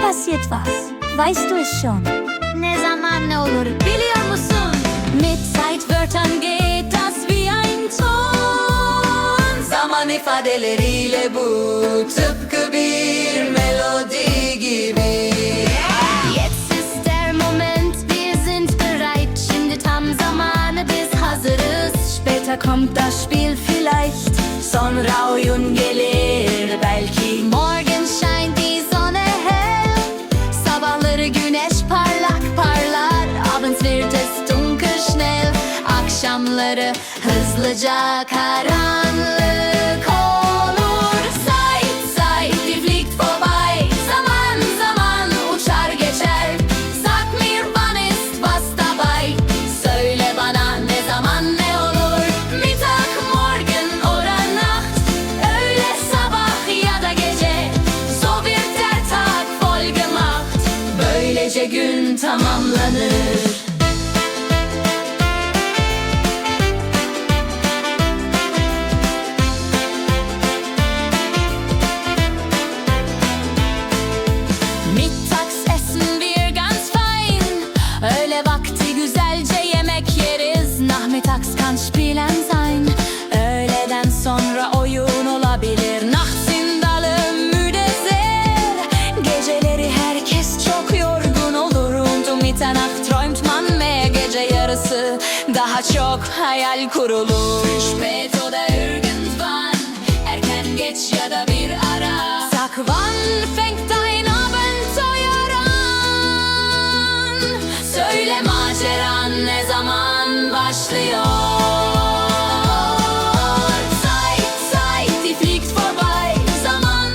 passiert was? Weißt du es schon? Ne zaman ne olur biliyor musun? Mit Zeitwörtern geht das wie ein Ton. Zaman ifadeleriyle bu tıpkı bir melodi gibi. Jetzt ist der Moment, wir sind bereit. Şimdi tam zamanı biz hazırız. Später kommt das Spiel vielleicht, sonra oyun gelir Akşamları hızlıca karanlık olur. Zeit, Zeit, die fliegt vorbei. Zaman, zaman uçar geçer. Sag mir, wann ist was dabei? Söyle bana ne zaman ne olur? Mittag, morgen oder Nacht. Öğle, sabah ya da gece. So wird der Tag voll gemacht. Böylece gün tamamlanır. Öğle vakti güzelce yemek yeriz. Nachmittags kann spielen sein. Öğleden sonra oyun olabilir. Nachts sind alle müde sehr. Geceleri herkes çok yorgun olur. Und um Mitternacht träumt man mehr. Gece yarısı daha çok hayal kurulur. Spät oder irgendwann. Erken geç ya da bir ara. Sag wann Söyle maceran ne zaman başlıyor? Zeit, Zeit, die fliegt vorbei. Zaman,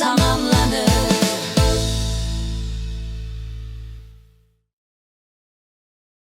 tamamla.